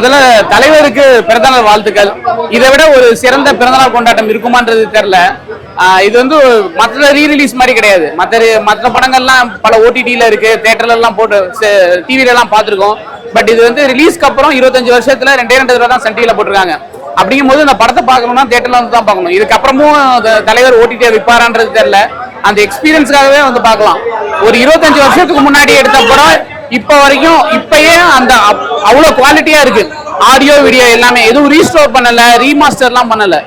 முதல்ல தலைவருக்கு பிறந்தநாள் வாழ்த்துக்கள். இதை விட ஒரு சிறந்த பிறந்தநாள் கொண்டாட்டம் இருக்குமான்றது தெரியல. இது வந்து மற்ற ரீரிலீஸ் மாதிரி கிடையாது. மற்ற மற்ற படங்கள்லாம் பல ஓடிடியில் இருக்கு தேட்டர்லாம் போட்டு டிவிலலாம் பார்த்துருக்கோம். பட் இது வந்து ரிலீஸ்க்கு அப்புறம் இருபத்தஞ்சு வருஷத்துல ரெண்டே ரெண்டு தடவை தான் சன் டிவில போட்டிருக்காங்க. அப்படிங்கும்போது இந்த படத்தை பார்க்கணும்னா தேட்டர்ல வந்து தான் பார்க்கணும். இதுக்கப்புறமும் அந்த தலைவர் ஓடிடியை விற்பாரான்றது தெரியல. அந்த எக்ஸ்பீரியன்ஸ்க்காகவே வந்து பார்க்கலாம். ஒரு இருபத்தஞ்சு வருஷத்துக்கு முன்னாடி எடுத்த படம் இப்போ வரைக்கும் இப்பயே அந்த அப்- குவாலிட்டியா இருக்கு. ஆடியோ வீடியோ எல்லாமே. எதுவும் ரீஸ்டோர் பண்ணல ரீமாஸ்டர்லாம் பண்ணல.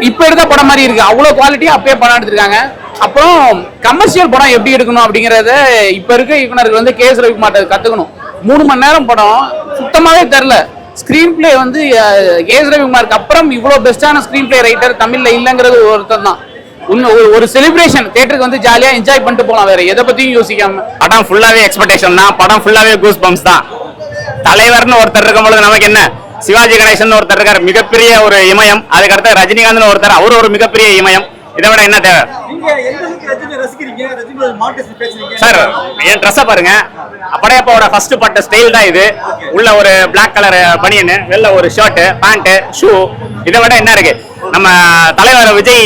இப்போ எடுத்த படம் மாதிரி இருக்கு. அவ்வளோ குவாலிட்டியா அப்பயே படம் எடுத்திருக்காங்க. அப்புறம் கமர்ஷியல் படம் எப்படி எடுக்கணும் அப்படிங்கறத இப்ப இருக்க இயக்குனர்கள் வந்து கே எஸ் ரவிக்குமார் கத்துக்கணும். மூணு மணி நேரம் படம். சுத்தமாவே தெரில ஸ்கிரீன் பிளே வந்து கே எஸ் ரவிக்குமாருக்கு அப்புறம் இவ்வளோ பெஸ்டான ஸ்கிரீன் பிளே ரைட்டர் தமிழ்ல இல்லைங்கிறது ஒருத்தர் தான் ஒரு- ஒரு செலிப்ரேஷன் தேட்டருக்கு வந்து ஜாலியா என்ஜாய் பண்ணிட்டு போலாம் வேற. எதை பத்தியும் யோசிக்காம. படம் ஃபுல்லாவே எக்ஸ்பெக்டேஷன் தான். படம் ஃபுல்லாவே கூஸ் பம்ப்ஸ் தான். தலைவர்னு ஒருத்தர் இருக்கும் பொழுது நமக்கு என்ன? சிவாஜி கணேசன் ஒருத்தர் இருக்கார். மிகப்பெரிய ஒரு இமயம். அதுக்கடுத்து ரஜினிகாந்த் ஒருத்தர். அவர் ஒரு மிகப்பெரிய இமயம். இதை விட என்ன தேவை? சார் என் ட்ரெஸ்ஸை பாருங்க. படையப்பாவோட ஃபர்ஸ்ட் பட்ட ஸ்டைல் தான் இது. உள்ள ஒரு Black கலர் பனியன் வெள்ள ஒரு ஷர்ட் பேண்ட் ஷூ இதை விட என்ன இருக்கு? நம்ம தலைவர் விஜய்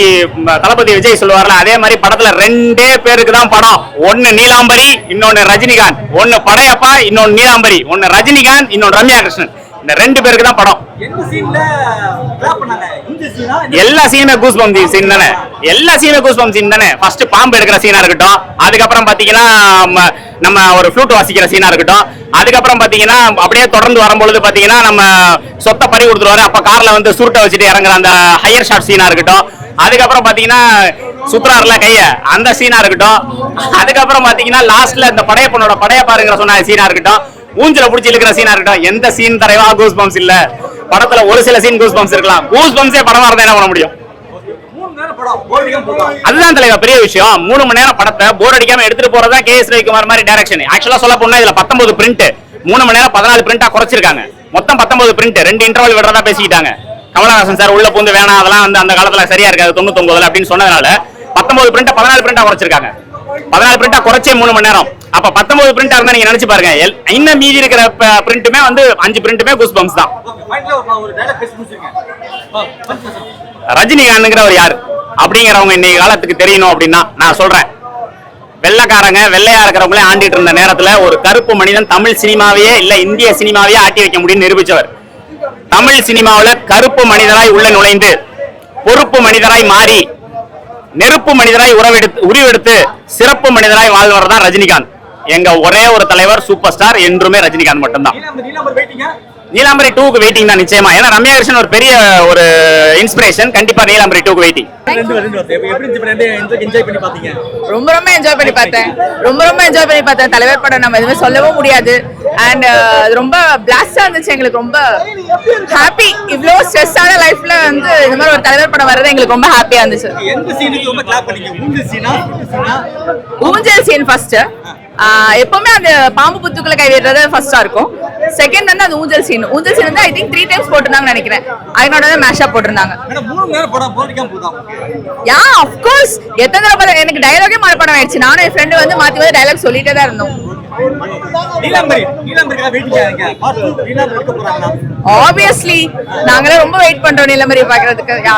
தளபதி விஜய் சொல்லுவார்ல அதே மாதிரி படத்துல ரெண்டே பேருக்கு தான் படம். ஒன்னு நீலாம்பரி இன்னொன்னு ரஜினிகாந்த். ஒன்னு படையப்பா இன்னொன்னு நீலாம்பரி. ஒன்னு ரஜினிகாந்த் இன்னொன்னு ரம்யா கிருஷ்ணன் இந்த ரெண்டு பேருக்கு தான் படம் எல்லா சீனுமே கூஸ் பம்ப் சீன் தானே. எல்லா சீனுமே கூஸ் பம்ப் சீன் தானே. ஃபர்ஸ்ட் பாம்பு எடுக்கிற சீனா இருக்கட்டும். அதுக்கப்புறம் பாத்தீங்கன்னா நம்ம ஒரு ஃப்ளூட் வாசிக்கிற சீனா இருக்கட்டும். அதுக்கப்புறம் பாத்தீங்கன்னா அப்படியே தொடர்ந்து வரும்பொழுது பாத்தீங்கன்னா நம்ம சொத்தை பறி கொடுத்துருவாரு. அப்ப கார்ல வந்து சுருட்டை வச்சுட்டு இறங்குற அந்த ஹையர் ஷாட் சீனா இருக்கட்டும். அதுக்கப்புறம் பாத்தீங்கன்னா சுத்துறாருல கைய. அந்த சீனா இருக்கட்டும். அதுக்கப்புறம் பாத்தீங்கன்னா லாஸ்ட்ல இந்த படையப்பனோட படையப்பாருங்கிற சொன்ன சீனா இருக்கட்டும். ஊஞ்சல புடிச்சு இழுக்கிற சீனா இருக்கட்டும். எந்த சீன் தரைவா? கூஸ் பம்ப்ஸ் இல்ல. படத்துல ஒரு சில சீன் கூஸ் பம்ப்ஸ் இருக்கலாம். கூஸ் பம்ப்ஸே படமா இருந்தா என்ன பண்ண முடியும் மூணு நேரம் படம் போர்டிகம் போலாம் அதுதான் தலைவர் பெரிய விஷயம். மூணு மணி நேரம் படத்தை போர் அடிக்காம எடுத்துட்டு போறதா கே எஸ் ரவிக்குமார் மாதிரி டைரக்ஷன் ஆக்சுவலா சொல்ல போனா இதுல பத்தொன்பது பிரிண்ட் மூணு மணி நேரம் பதினாலு பிரிண்டா குறைச்சிருக்காங்க. மொத்தம் பத்தொன்பது பிரிண்ட் ரெண்டு இன்டர்வல் விடுறதா பேசிக்கிட்டாங்க. கமலஹாசன் சார் உள்ள பூந்து வேணாம் அதெல்லாம் வந்து அந்த காலத்துல சரியா இருக்காது தொண்ணூத்தொன்பதுல அப்படின்னு சொன்னதுனால பத்தொன்பது பிரிண்ட் பதினாலு பிரிண்டா குறைச்சிருக்காங்க. பதினாலு பிரிண்டா குறைச்சே மூணு மணி நேரம். அப்ப பத்தொன்பது பிரிண்டா இருந்தா நீங்க நினைச்சு பாருங்க. இன்னும் மீதி இருக்கிற பிரிண்ட்டுமே வந்து அஞ்சு பிரிண்ட்டுமே கூஸ் பம்ப்ஸ் தான். ஃபைனலா ஒரு யார்? அப்படிங்கிறவங்க இன்னைக்கு காலத்துக்கு தெரியணும் அப்படின்னா நான் சொல்றேன். வெள்ளைக்காரங்க வெள்ளையா இருக்கிறவங்களே ஆண்டிட்டு இருந்த நேரத்துல ஒரு கருப்பு மனிதன் தமிழ் சினிமாவையே இல்ல இந்திய சினிமாவையே ஆட்டி வைக்க முடியும்னு நிரூபிச்சவர். தமிழ் சினிமாவுல கருப்பு மனிதராய் உள்ள நுழைந்து பொறுப்பு மனிதராய் மாறி நெருப்பு மனிதராய் உறவெடுத்து உருவெடுத்து சிறப்பு மனிதராய் வாழ்வர் தான் ரஜினிகாந்த். எங்க ஒரே ஒரு தலைவர் சூப்பர் ஸ்டார் என்றுமே ரஜினிகாந்த் மட்டும்தான். நீலாம்பர் டூக்கு வெயிட்டிங் தான் நிச்சயமா. ஏன்னா ரம்யா கிருஷ்ணன் ஒரு பெரிய ஒரு இன்ஸ்பிரேஷன் கண்டிப்பா நீலாம்பரி டூக்கு வெயிட்டிங் ரெண்டு ரெண்டு வருது எப்படி இருந்துச்சு ரெண்டு என்ஜாய் என்ஜாய் பண்ணி பாத்தீங்க ரொம்ப ரொம்ப என்ஜாய் பண்ணி பார்த்தேன். ரொம்ப ரொம்ப என்ஜாய் பண்ணி பார்த்தேன். தலைவர் படம் நம்ம எதுவுமே சொல்லவும் முடியாது. அண்ட் ரொம்ப பிளாஸ்டா இருந்துச்சு. எங்களுக்கு ரொம்ப ஹாப்பி இவ்வளோ ஸ்ட்ரெஸ்ஸான லைஃப்ல வந்து இந்த மாதிரி ஒரு தலைவர் படம் வர்றது எங்களுக்கு ரொம்ப ஹாப்பியா இருந்துச்சு. ஊஞ்சல் சீன் ஃபர்ஸ்ட் எப்பவுமே அந்த பாம்பு புத்துக்குள்ள கை விடுறது ஃபர்ஸ்டா இருக்கும். செகண்ட் வந்து அந்த ஊஞ்சல் சீன் ஊஞ்சல் சீன் வந்து ஐ திங்க் த்ரீ டைம்ஸ் போட்டிருந்தாங்கன்னு நினைக்கிறேன். அதனோட மேஷா போட்டிருந்தாங்க. யா அஃப்கோர்ஸ் எத்தனை எனக்கு டயலாகே மனப்படம் ஆயிடுச்சு. நானும் என் ஃப்ரெண்டு வந்து மாத்தி மாத்தி டயலாக் சொல்லிட்டே தான் இருந்தோம். ஆப்வியஸ்லி நாங்களே ரொம்ப வெயிட் பண்றோம் நிலமரி பாக்குறதுக்கு யா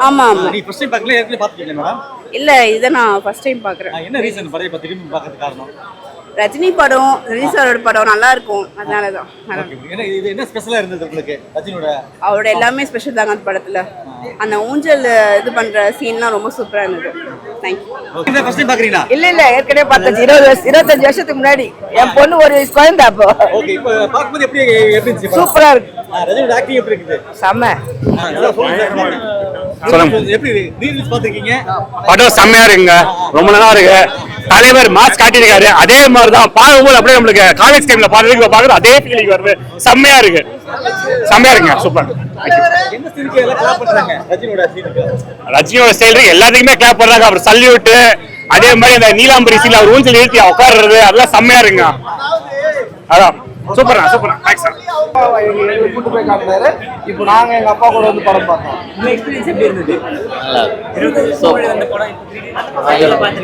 ஆமா ஆமா. நீ ஃபர்ஸ்ட் டைம் பார்க்கல ஏற்கனவே பார்த்துருக்கீங்க மேடம் இல்ல இதை நான் ஃபர்ஸ்ட் டைம் பாக்குறேன் என்ன ரீசன் இப்போ திரும்பி பார்க்கறதுக்கு காரணம்? ரஜினி படம் ரஜினி சாரோட படம் நல்லா இருக்கும் அதனாலதான். நல்லா இருக்கும். என்ன இது என்ன ஸ்பெஷலா இருந்தது உங்களுக்கு ரஜினியோட? அவரோட எல்லாமே ஸ்பெஷல் தாங்க அந்த படத்துல. அந்த ஊஞ்சல் இது பண்ற சீன்லாம் ரொம்ப சூப்பரா இருந்தது. தேங்க்யூ என்ன ஃபர்ஸ்ட் டைம் பார்க்கறீங்களா இல்ல இல்ல ஏற்கனவே பார்த்தது இருபது வருஷம் இருபத்தஞ்சு வருஷத்துக்கு முன்னாடி. என் பொண்ணு ஒரு வயசு குழந்தை அப்போ. ஓகே இப்போ பார்க்கும்போது எப்படி எப்படி இருந்துச்சு படம்? சூப்பரா இருக்கு. ஆ, ரஜினியோட ஆக்டிங் எப்படி இருக்குது? செம்ம. சொல்லுங்க. எப்படி ரீ ரிலீஸ் பார்த்துருக்கீங்க? படம் செம்மையா இருக்குங்க. ரொம்ப நல்லா இருக்கு. தலைவர் மாஸ் காட்டியிருக்காரு. அதே மாதிரி தான் பார்க்கும்போது அப்படியே நம்மளுக்கு காலேஜ் டைம்ல பாடுறதுக்கு பாக்குறது அதே ஃபீலிங் வருது. செம்மையா இருக்கு. செம்மையா இருக்குங்க சூப்பர் ரஜினியோட சீனுக்கு ரஜினியோட ஸ்டைல் எல்லாத்துக்குமே கிளாப் பண்றாங்க. அப்புறம் சல்யூட் அதே மாதிரி அந்த நீலாம்பரி சீல அவர் ஊஞ்சல் ஏற்றி உட்கார்றது அதெல்லாம் செம்மையா இருக்குங்க. அதான். சூப்பர்ண்ணா சூப்பர். தேங்க்ஸ் எங்களை கூட்டு போய் காட்டினாரு இப்போ நாங்க எங்க அப்பா கூட வந்து படம் பார்த்தோம். உங்க எக்ஸ்பீரியன்ஸ் எப்படி இருந்தது? நல்லா முன்னாடி வந்த படம்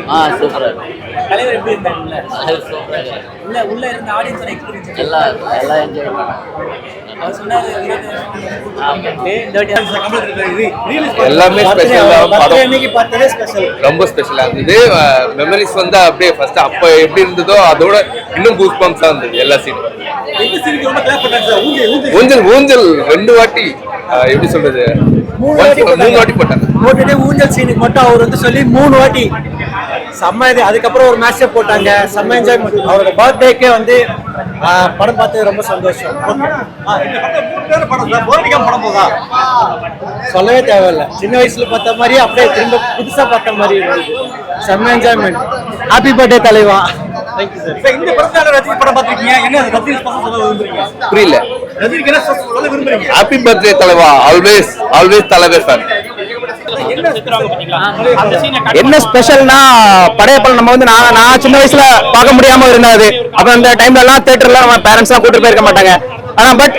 ஆ சூப்பரா தலைவர் எப்படி இருந்தாங்க சூப்பரா உள்ள உள்ள இருந்த ஆடியன்ஸோட எக்ஸ்பீரியன்ஸ் எல்லாம் எல்லாம் என்ஜாய் அவர் சொன்னாரு எல்லாமே special தான் படம். இன்னைக்கு பார்த்ததே ஸ்பெஷல் ரொம்ப ஸ்பெஷலா இருந்தது. மெமரிஸ் வந்து அப்படியே ஃபர்ஸ்ட் அப்ப எப்படி இருந்ததோ அதோட இன்னும் கூஸ் பம்ப்ஸா இருந்தது எல்லா சீனும் ஊஞ்சல் ஊஞ்சல். ரெண்டு வாட்டி எப்படி சொல்றது? மூணு வாட்டி Once- மூணு வாட்டி போட்டாங்க. ஊஞ்சல் சீனுக்கு மட்டும் அவர் வந்து சொல்லி மூணு வாட்டி செம்ம இது. அதுக்கப்புறம் ஒரு மேட்சே போட்டாங்க. செம்ம என்ஜாய்மெண்ட் அவரோட பர்த்டேக்கே வந்து ஆ, படம் பார்த்து ரொம்ப சந்தோஷம். சொல்லவே தேவையில்ல. சின்ன வயசுல பார்த்த மாதிரி அப்படியே திரும்ப புதுசா பார்த்த மாதிரி இருந்தது. செம்ம என்ஜாய்மெண்ட் ஹாப்பி பர்த்டே தலைவா. சார் புரியல. ரஜினிக்கு என்ன ஹாப்பி பர்த்டே தலைவா. ஆல்வேஸ் ஆல்வேஸ் தலைவே ஃபேன் என்ன ஸ்பெஷல்னா படையப்பல் நம்ம வந்து நான் நான் சின்ன வயசுல பார்க்க முடியாம இருந்தது. அப்ப அந்த டைம்ல எல்லாம் தியேட்டர்ல நம்ம பேரண்ட்ஸ் எல்லாம் கூட்டு போயிருக்க மாட்டாங்க. ஆனா பட்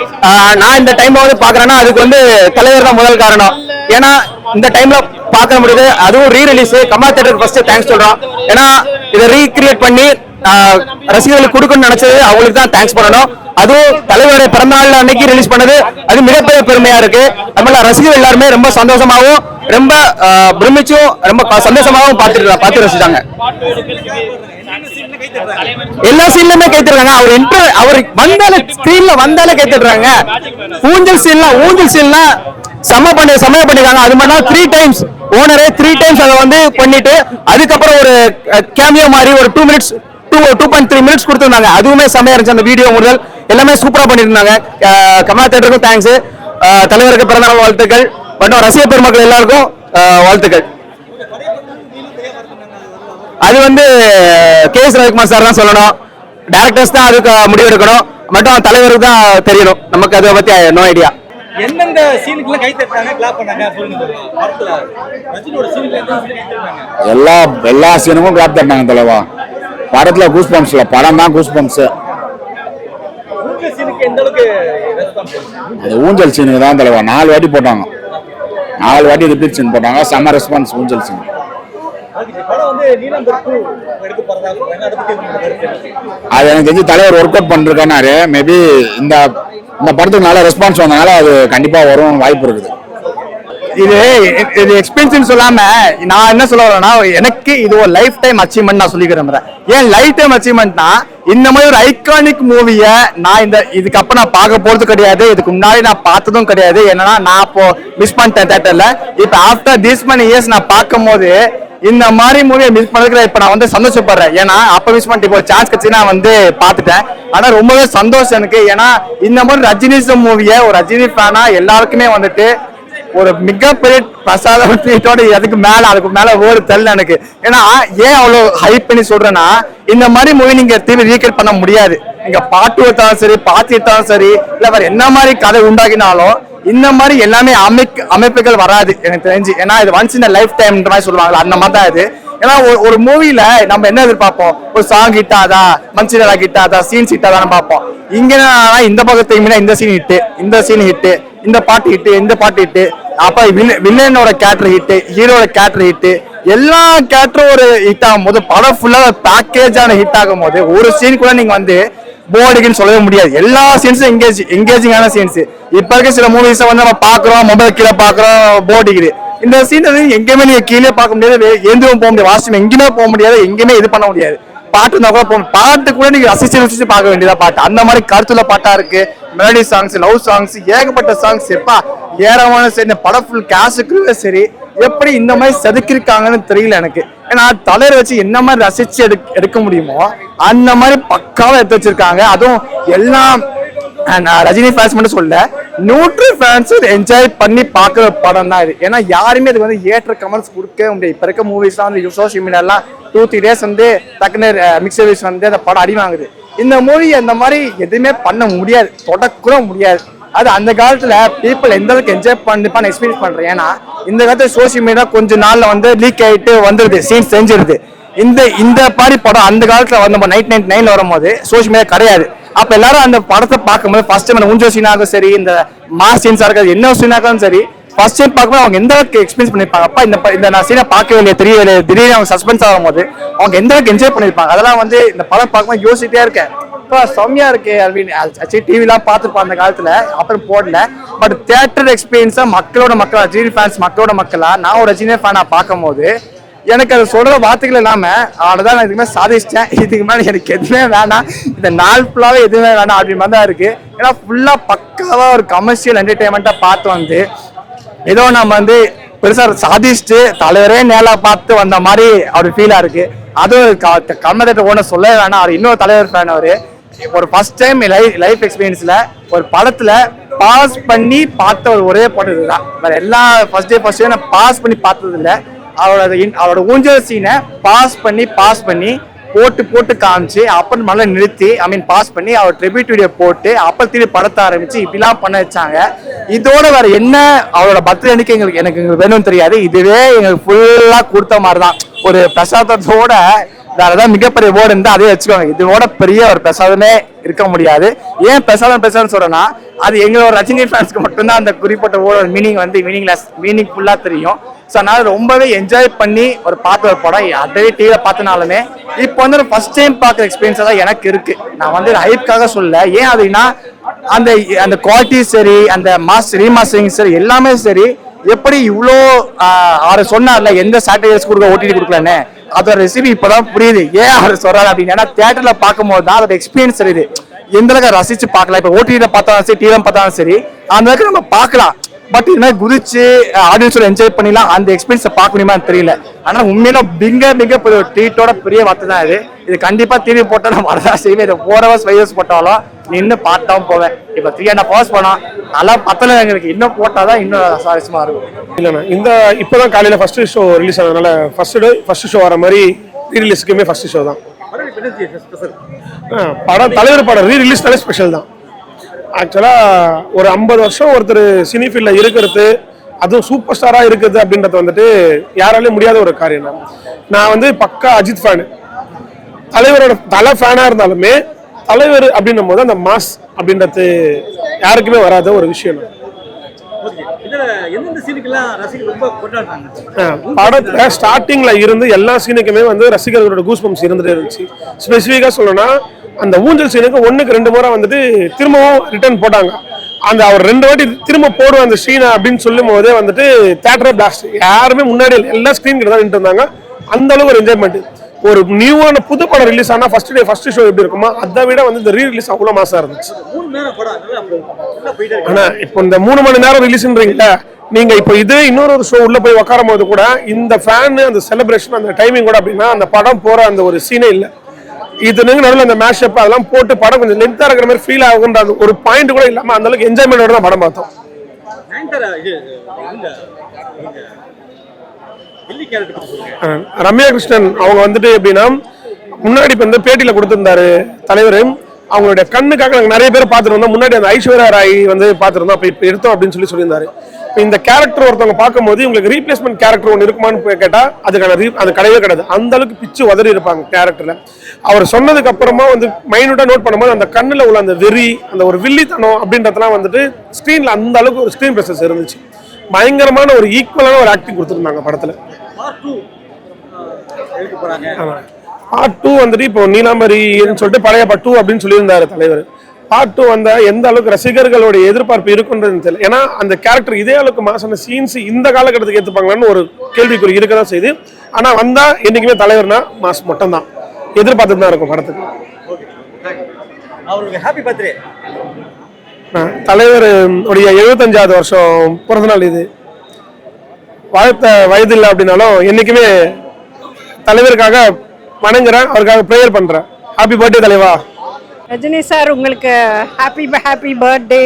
நான் இந்த டைம்ல வந்து பாக்குறேன்னா அதுக்கு வந்து தலைவர் தான் முதல் காரணம். ஏன்னா இந்த டைம்ல பார்க்க முடியுது. அதுவும் ரீ ரிலீஸ் கமா தேட்டருக்கு ஃபர்ஸ்ட் தேங்க்ஸ் சொல்றோம். ஏன்னா இதை ரீக்ரியேட் பண்ணி ரசிகர்களுக்கு கொடுக்கணும்னு நினைச்சது அவங்களுக்கு தான் தேங்க்ஸ் பண்ணணும். அதுவும் தலைவருடைய பிறந்த நாள் அன்னைக்கு ரிலீஸ் பண்ணது. அது மிகப்பெரிய பெருமையா இருக்கு. அதனால ரசிகர்கள் எல்லாருமே ரொம்ப சந்தோஷமாவும் ரொம்ப பிரமிச்சும் ரொம்ப ப- பார்த்துட்டு பார்த்து ரசிச்சாங்க எல்லா சீன்லயுமே கைத்திருக்காங்க அவர் இன்டர் அவர் வந்தாலே ஸ்கிரீன்ல வந்தாலே கைத்திடுறாங்க ஊஞ்சல் சீன்லாம் ஊஞ்சல் சீன்லாம் செம பண்ணி செமையா பண்ணிருக்காங்க. அது மாதிரி த்ரீ டைம்ஸ் ஓனரே த்ரீ டைம்ஸ் அதை வந்து பண்ணிட்டு அதுக்கப்புறம் ஒரு கேமியோ மாதிரி ஒரு two minutes two two point three minutes கொடுத்துருந்தாங்க. அதுவுமே செமையா இருந்துச்சு. அந்த வீடியோ முதல். எல்லாமே சூப்பரா பண்ணியிருந்தாங்க கமலா தேட்டருக்கும் தேங்க்ஸ் தலைவருக்கு பிறந்தநாள் வாழ்த்துக்கள். மற்றும் ரசிக பெருமக்கள் எல்லாருக்கும் வாழ்த்துக்கள். அது வந்து கே எஸ் ரவிக்குமார் சார் தான் சொல்லணும். டேரக்டர்ஸ் தான் அதுக்கு முடிவெடுக்கணும். மட்டும் தலைவருக்கு தான் தெரியணும். நமக்கு அதை பத்தி நோ ஐடியா எந்தெந்த சீனுக்குலாம் கை தட்டாங்க கிளாப் பண்ணாங்க சொல்லுங்க எல்லா எல்லா சீனுக்கும் கிளாப் தட்டாங்க தலைவா. படத்துல கூஸ் பம்ப்ஸ்ல படம் தான் கூஸ் பம்ப்ஸ் அது ஊஞ்சல் சீனுக்கு தான் தலைவா. நாலு வாட்டி போட்டாங்க. நாலு வாட்டி ரிப்பீட் சீன் போட்டாங்க. செம்ம ரெஸ்பான்ஸ் ஊஞ்சல் சீன் அது எனக்கு தெரிஞ்சு தலைவர் ஒர்க் அவுட் பண்ணிருக்காரு மேபி இந்த இந்த படத்துக்கு நல்ல ரெஸ்பான்ஸ் வந்தனால அது கண்டிப்பாக வரும் வாய்ப்பு இருக்குது. இது இது எக்ஸ்பென்சிவ் சொல்லாம நான் என்ன சொல்ல வரேன்னா எனக்கு இது ஒரு லைஃப் டைம் அச்சீவ்மெண்ட் நான் சொல்லி விரும்புறேன் ஏன் லைஃப் டைம் அச்சீவ்மெண்ட்னா இந்த மாதிரி ஒரு ஐகானிக் மூவிய நான் இந்த இதுக்கப்புறம் நான் பார்க்க போறது கிடையாது. இதுக்கு முன்னாடி நான் பார்த்ததும் கிடையாது. என்னன்னா நான் இப்போ மிஸ் பண்ணிட்டேன் தேட்டர்ல இப்போ ஆஃப்டர் திஸ் மணி இயர்ஸ் நான் பார்க்கும் போது இந்த மாதிரி மூவியை மிஸ் பண்ணதுக்கு இப்ப நான் வந்து சந்தோஷப்படுறேன். ஏன்னா அப்ப மிஸ் பண்ணிட்டு இப்போ சான்ஸ் கிடைச்சு நான் வந்து பார்த்துட்டேன். ஆனா ரொம்பவே சந்தோஷம் எனக்கு. ஏன்னா இந்த மாதிரி ரஜினிசம் மூவியை ஒரு ரஜினி ஃபேனா எல்லாருக்குமே வந்துட்டு ஒரு மிகப்பெரிய பிரசாதம் ட்ரீட்டோட அதுக்கு மேல அதுக்கு மேல ஓடு தெரியல எனக்கு. ஏன்னா ஏன் அவ்வளவு ஹைப் பண்ணி சொல்றேன்னா இந்த மாதிரி மூவி நீங்க திரும்பி ரீக்ரியேட் பண்ண முடியாது. நீங்க பாட்டு எடுத்தாலும் சரி பாத்து எடுத்தாலும் சரி இல்ல வேற என்ன மாதிரி கதை உண்டாக்கினாலும் இந்த மாதிரி எல்லாமே அமைக் அமைப்புகள் வராது எனக்கு தெரிஞ்சு. ஏன்னா இது ஒன்ஸ் இந்த லைஃப் டைம்ன்ற மாதிரி சொல்லுவாங்கல்ல அந்த மாதிரி தான் இது. ஏன்னா ஒரு- ஒரு மூவில நம்ம என்ன எதிர்பார்ப்போம்? ஒரு சாங் ஹிட் ஆதா மன்சிலரா ஹிட் ஆதா சீன்ஸ் ஹிட் ஆதான்னு பார்ப்போம். இங்க இந்த பக்கத்தையுமே இந்த சீன் ஹிட் இந்த சீன் ஹிட் இந்த பாட்டு ஹிட்டு இந்த பாட்டு ஹிட்டு அப்ப வில்லனோட கேரக்டர் ஹிட்டு ஹீரோட கேரக்டர் ஹிட்டு எல்லா கேரக்டரும் ஒரு ஹிட் ஆகும் போது படம் ஃபுல்லா பேக்கேஜான ஹிட் ஆகும் போது ஒரு சீன் கூட நீங்க வந்து போர்டுக்குன்னு சொல்லவே முடியாது. எல்லா சீன்ஸும் எங்கேஜ் எங்கேஜிங்கான சீன்ஸ் இப்ப இருக்க சில மூவிஸ் வந்து நம்ம பாக்குறோம் மொபைல் கீழே பாக்குறோம் போர்டுக்குது இந்த சீன் வந்து எங்கேயுமே நீங்க கீழே பார்க்க முடியாது எந்திரும் போக முடியாது வாஷ்ரூம் எங்கேயுமே போக முடியாது எங்கேயுமே இது பண்ண முடியாது. பாட்டு இருந்தா கூட பாட்டு கூட நீங்க ரசிச்சு ரசிச்சு பார்க்க வேண்டியதா பாட்டு. அந்த மாதிரி கருத்துள்ள பாட்டா இருக்கு. மெலடி சாங்ஸ் லவ் சாங்ஸ் ஏகப்பட்ட சாங்ஸ் எப்பா ஏராளமான சரி இந்த படம் ஃபுல் கேஸுக்கு சரி. எப்படி இந்த மாதிரி செதுக்கிருக்காங்கன்னு தெரியல எனக்கு. ஏன்னா தலைவர் வச்சு என்ன மாதிரி ரசிச்சு எடு எடுக்க முடியுமோ அந்த மாதிரி பக்காவாக எடுத்து வச்சிருக்காங்க. அதுவும் எல்லாம் நான் ரஜினி ஃபேன்ஸ் மட்டும் சொல்ல நூற்று ஃபேன்ஸ் என்ஜாய் பண்ணி பார்க்குற படம் தான் இது. ஏன்னா யாருமே அதுக்கு வந்து ஏற்ற கமெண்ட்ஸ் கொடுக்க முடியாது. இப்போ இருக்க மூவிஸ்லாம் வந்து சோஷியல் மீடியாலாம் டூ த்ரீ டேஸ் வந்து டக்குன்னு மிக்ஸ் சர்வீஸ் வந்து அந்த படம் அடி வாங்குது இந்த மூவி அந்த மாதிரி எதுவுமே பண்ண முடியாது. தொடக்கூட முடியாது. அது அந்த காலத்தில் பீப்புள் எந்த அளவுக்கு என்ஜாய் பண்ணிப்பான்னு எக்ஸ்பீரியன்ஸ் பண்ணுறேன் ஏன்னா இந்த காலத்தில் சோஷியல் மீடியா கொஞ்சம் நாளில் வந்து லீக் ஆகிட்டு வந்துடுது சீன் செஞ்சிருது. இந்த இந்த மாதிரி படம் அந்த காலத்தில் நம்ம நைட் நைட் நைனில் வரும்போது சோஷியல் மீடியா கிடையாது. அப்போ எல்லாரும் அந்த படத்தை பார்க்கும்போது ஃபர்ஸ்ட் டைம் ஊஞ்சோ சீனாகும் சரி இந்த மாஸ் சீன்ஸாக இருக்காது என்ன சீனாக சரி ஃபர்ஸ்ட் டைம் பார்க்கும்போது அவங்க எந்த அளவுக்கு எக்ஸ்பீரியன்ஸ் பண்ணிருப்பாங்க? அப்பா இந்த இந்த நான் சீனை பார்க்கவே இல்லையே தெரியவே திடீர்னு அவங்க சஸ்பென்ஸ் ஆகும்போது அவங்க எந்த அளவுக்கு என்ஜாய் பண்ணிருப்பாங்க? அதெல்லாம் வந்து இந்த படம் பார்க்கும்போது யோசிச்சிட்டே இருக்கேன். இப்போ செம்மையா இருக்கு அப்படின்னு ஆக்சுவலி டிவிலாம் பார்த்துருப்போம் அந்த காலத்துல அப்புறம் போடல. பட் தேட்டர் எக்ஸ்பீரியன்ஸா மக்களோட மக்களா ரஜினி ஃபேன்ஸ் மக்களோட மக்களா நான் ஒரு ரஜினி ஃபேனா பார்க்கும்போது எனக்கு அதை சொல்ற வார்த்தைகள் இல்லாம அவ்வளவுதான் நான் இதுக்குமே சாதிச்சிட்டேன். இதுக்கு மேலே எனக்கு எதுவுமே வேணாம். இந்த நாள் ஃபுல்லாவே எதுவுமே வேணாம் அப்படி மாதிரி தான் இருக்கு. ஏன்னா ஃபுல்லா பக்காவா ஒரு கமர்ஷியல் என்டர்டைன்மெண்ட்டா பார்த்து வந்து ஏதோ நம்ம வந்து பெருசா சாதிச்சுட்டு தலைவரே நேராக பார்த்து வந்த மாதிரி அவர் ஃபீலா இருக்கு. அதுவும் கம்மதேட்டர் ஓன சொல்லவே வேணாம். அவர் இன்னொரு தலைவர் ஃபேன் அவரு. ஒரு ஃபர்ஸ்ட் டைம் லைஃப் லைஃப் எக்ஸ்பீரியன்ஸ்ல ஒரு படத்துல பாஸ் பண்ணி பார்த்த ஒரு ஒரே படம் இதுதான். வேற எல்லா ஃபர்ஸ்ட் டே ஃபர்ஸ்ட் டே நான் பாஸ் பண்ணி பார்த்தது இல்லை. அவரோட இன்- அவரோட ஊஞ்சல் சீனை பாஸ் பண்ணி பாஸ் பண்ணி போட்டு போட்டு காமிச்சு அப்புறம் நல்லா நிறுத்தி ஐ மீன் பாஸ் பண்ணி அவர் ட்ரிபியூட் வீடியோ போட்டு அப்புறம் திருப்பி படத்தை ஆரம்பிச்சு இப்படிலாம் பண்ண வச்சாங்க. இதோட வேற என்ன அவரோட பர்த்டே அன்னைக்கு எங்களுக்கு எனக்கு எங்களுக்கு வேணும்னு தெரியாது. இதுவே எங்களுக்கு ஃபுல்லா கொடுத்த மாதிரி தான் ஒரு பிரசாதத்தோட வேற ஏதாவது மிகப்பெரிய போர்டு இருந்தால் அதே வச்சுக்கோங்க. இதோட பெரிய ஒரு பிரசாதமே இருக்க முடியாது. ஏன் பிரசாதம் பிரசாதம் சொல்றேன்னா அது எங்களோட ரஜினி ஃபேன்ஸ்க்கு மட்டும்தான் அந்த குறிப்பிட்ட ஓட மீனிங் வந்து மீனிங்லெஸ் மீனிங் ஃபுல்லா தெரியும். ஸோ அதனால் ரொம்பவே என்ஜாய் பண்ணி ஒரு பார்த்த ஒரு படம். அதே டிவியில் பார்த்தனாலுமே இப்போ வந்து ஃபஸ்ட் டைம் பார்க்குற எக்ஸ்பீரியன்ஸ் தான் எனக்கு இருக்குது நான் வந்து ஹைப்காக சொல்ல ஏன் அப்படின்னா அந்த அந்த குவாலிட்டி சரி அந்த மாஸ் ரீமாஸ்டரிங் சரி எல்லாமே சரி எப்படி இவ்வளோ அவர் சொன்னார்ல எந்த சாட்டர்டேஸ் கொடுக்க ஓடிடி கொடுக்கலன்னு? அதோட ரெசிபி இப்போதான் புரியுது. ஏன் அவர் சொல்றாரு அப்படின்னு? ஏன்னா தேட்டரில் பார்க்கும்போது தான் அதோட எக்ஸ்பீரியன்ஸ் தெரியுது. எந்த அளவுக்கு ரசிச்சு பார்க்கலாம். இப்போ ஓடிடியில் பார்த்தாலும் சரி டிவியில் பார்த்தாலும் சரி அந்த அளவுக்கு நம்ம பார்க்கலாம். பட் இது மாதிரி குதிச்சு ஆடியன்ஸோட என்ஜாய் பண்ணிலாம் அந்த எக்ஸ்பீரியன்ஸை பார்க்க முடியுமான்னு தெரியல. ஆனா உண்மையில பெரிய ஒரு ட்ரீட்டோட பெரிய வார்த்தை தான் இது. இது கண்டிப்பா டிவி போட்டா நான் வரதான் செய்வேன். இது ஃபோர் ஹவர்ஸ் ஃபைவ் ஹவர்ஸ் போட்டாலும் நின்று பார்த்தான் போவேன். இப்போ த்ரீ அண்ட் ஹவர்ஸ் போனோம் நல்லா பத்தல எங்களுக்கு. இன்னும் போட்டாதான் இன்னும் சுவாரஸ்யமா இருக்கும். இல்லைண்ணா இந்த இப்போதான் காலையில் ஃபர்ஸ்ட் ஷோ ரிலீஸ் ஆனதுனால ஃபர்ஸ்ட் டே ஃபர்ஸ்ட் ஷோ வர மாதிரி ரீ ரிலீஸுக்குமே ஃபர்ஸ்ட் ஷோ தான். படம் தலைவர் படம் ரீ ரிலீஸ்னாலே ஸ்பெஷல் தான். ஆக்சுவலாக ஒரு ஐம்பது வருஷம் ஒருத்தர் சினி ஃபீல்டில் இருக்கிறது அதுவும் சூப்பர் ஸ்டாராக இருக்குது அப்படின்றது வந்துட்டு யாராலையும் முடியாத ஒரு காரியம் தான். நான் வந்து பக்கா அஜித் ஃபேனு தலைவரோட தலை ஃபேனாக இருந்தாலுமே தலைவர் அப்படின்னும் போது அந்த மாஸ் அப்படின்றது யாருக்குமே வராத ஒரு விஷயம் படத்துல ஸ்டார்டிங்ல இருந்து எல்லா சீனுக்குமே வந்து ரசிகர்களோட கூஸ் பம்ப்ஸ் இருந்துட்டே இருந்துச்சு. ஸ்பெசிஃபிக்கா சொல்லணும்னா அந்த ஊஞ்சல் சீனுக்கு ஒன்றுக்கு ரெண்டு முறை வந்துட்டு திரும்பவும் ரிட்டர்ன் போட்டாங்க. அந்த அவர் ரெண்டு வாட்டி திரும்ப போடுவோம் அந்த சீனை அப்படின்னு சொல்லும் போதே வந்துட்டு தேட்டரே பிளாஸ்ட் யாருமே முன்னாடி இல்லை. எல்லா ஸ்க்ரீன் கிட்ட தான் நின்று இருந்தாங்க. அந்த அளவுக்கு ஒரு என்ஜாய்மெண்ட் ஒரு நியூவான புது படம் ரிலீஸ் ஆனால் ஃபர்ஸ்ட் டே ஃபர்ஸ்ட் ஷோ எப்படி இருக்குமோ அதை விட வந்து இந்த ரீ ரிலீஸ் அவ்வளோ மாசா இருந்துச்சு. ஆனால் இப்போ இந்த மூணு மணி நேரம் ரிலீஸ்ன்றீங்களா நீங்க இப்போ இது இன்னொரு ஒரு ஷோ உள்ள போய் உட்காரும் போது கூட இந்த ஃபேன் அந்த செலிப்ரேஷன் அந்த டைமிங் கூட அப்படின்னா அந்த படம் போற அந்த ஒரு சீனே இல்லை. இது நீங்க நடுவில் அந்த மேஷப் அதெல்லாம் போட்டு படம் கொஞ்சம் லென்த்தா இருக்கிற மாதிரி ஃபீல் ஆகுன்ற ஒரு பாயிண்ட் கூட இல்லாம அந்த அளவுக்கு என்ஜாய்மெண்டோட தான் படம் பார்த்தோம். இந்த ரம்யா கிருஷ்ணன் அவங்க வந்துட்டு எப்படின்னா முன்னாடி இப்போ வந்து பேட்டியில கொடுத்திருந்தாரு தலைவர் அவங்களுடைய கண்ணுக்காக நாங்கள் நிறைய பேர் பார்த்துருந்தோம் முன்னாடி அந்த ஐஸ்வர்யா ராய் வந்து பார்த்துருந்தோம் அப்போ இப்போ எடுத்தோம் அப்படின்னு சொல்லி சொல்லியிருந்தாரு. இந்த கேரக்டர் ஒருத்தவங்க பார்க்கும்போது உங்களுக்கு ரீப்ளேஸ்மெண்ட் கேரக்டர் ஒன்று இருக்குமான்னு போய் கேட்டா அதுக்கான re- அது கிடையவே கிடையாது. அந்த அளவுக்கு பிச்சு உதறி இருப்பாங்க கேரக்டர்ல அவர் சொன்னதுக்கு அப்புறமா வந்து மைனூட்டா நோட் பண்ணும்போது அந்த கண்ணுல உள்ள அந்த வெறி அந்த ஒரு வில்லித்தனம் அப்படின்றதெல்லாம் வந்துட்டு ஸ்க்ரீன்ல அந்த அளவுக்கு ஒரு ஸ்க்ரீன் பிரசன்ஸ் இருந்துச்சு. பயங்கரமான ஒரு ஈக்குவலான ஒரு ஆக்டிங் கொடுத்துருந்தாங்க படத்துல. பார்ட் டூ வந்துட்டு இப்போ நீலாம்பரின்னு சொல்லிட்டு பழைய பார்ட் டூ அப்படின்னு சொல்லியிருந்தாரு தலைவர். பார்ட் டூ வந்தா எந்த அளவுக்கு ரசிகர்களுடைய எதிர்பார்ப்பு இருக்குன்றது தெரியல. ஏன்னா அந்த கேரக்டர் இதே அளவுக்கு மாசான சீன்ஸ் இந்த காலகட்டத்துக்கு ஏற்றுப்பாங்களான்னு ஒரு கேள்விக்குறி இருக்க தான் செய்யுது. ஆனா வந்தா என்னைக்குமே தலைவர்னா மாஸ் மட்டும் தான் எதிர்பார்த்துட்டு தான் இருக்கும் படத்துக்கு. அவருக்கு ஹாப்பி பர்த்டே தலைவர் உடைய எழுபத்தஞ்சாவது வருஷம் பிறந்தநாள் இது. வாழ்த்த வயது இல்லை அப்படின்னாலும் என்னைக்குமே தலைவருக்காக வணங்குறேன் அவருக்காக ப்ரேயர் பண்றேன். ஹாப்பி பர்த்டே தலைவா. ரஜினி சார் உங்களுக்கு ஹாப்பி ஹாப்பி பர்த்டே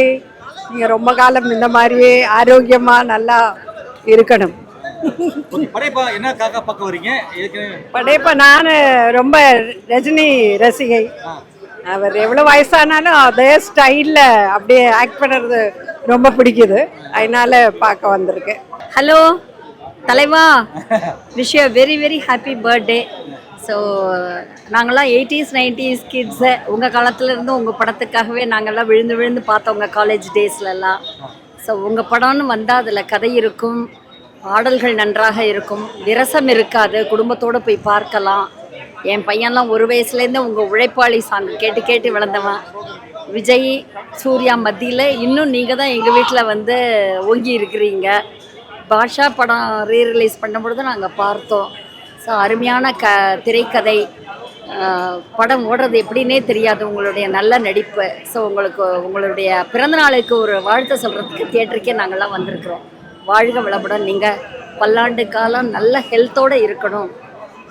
நீங்கள் ரொம்ப காலம் இந்த மாதிரியே ஆரோக்கியமாக நல்லா இருக்கணும். படைப்பா என்ன காக்கா பக்கம் வரீங்க ஏற்கனவே படைப்ப நான் ரொம்ப ரஜினி ரசிகை. அவர் எவ்வளோ வயசானாலும் அதே ஸ்டைலில் அப்படியே ஆக்ட் பண்ணுறது ரொம்ப பிடிக்குது. அதனால பார்க்க வந்திருக்கேன். ஹலோ தலைவா. Wish you very very happy birthday so நாங்கள்லாம் எயிட்டிஸ் நைன்டிஸ் கிட்ஸு உங்கள் காலத்துலேருந்து உங்கள் படத்துக்காகவே நாங்கள்லாம் விழுந்து விழுந்து பார்த்தோம் உங்கள் காலேஜ் டேஸ்லலாம் ஸோ உங்கள் படம்னு வந்தால் அதில் கதை இருக்கும் பாடல்கள் நன்றாக இருக்கும் விரசம் இருக்காது குடும்பத்தோடு போய் பார்க்கலாம். என் பையன்லாம் ஒரு வயசுலேருந்து உங்கள் உழைப்பாளி சாங் கேட்டு கேட்டு வளர்ந்தவன். விஜய் சூர்யா மத்தியில் இன்னும் நீங்கள் தான் எங்கள் வீட்டில் வந்து ஓங்கி இருக்கிறீங்க பாஷா படம் ரீரிலீஸ் பண்ணும்பொழுது நாங்கள் பார்த்தோம். ஸோ அருமையான க திரைக்கதை படம் ஓடுறது எப்படின்னே தெரியாது. உங்களுடைய நல்ல நடிப்பு. ஸோ உங்களுக்கு உங்களுடைய பிறந்த நாளுக்கு ஒரு வாழ்த்து சொல்கிறதுக்கு தியேட்டருக்கே நாங்கள்லாம் வந்திருக்கிறோம். வாழ்க வளமுடன். நீங்கள் பல்லாண்டு காலம் நல்ல ஹெல்த்தோடு இருக்கணும்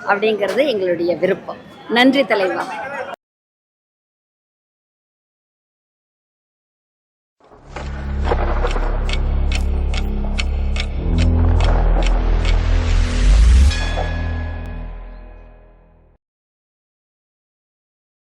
அப்படிங்கிறது எங்களுடைய விருப்பம். நன்றி தலைவா.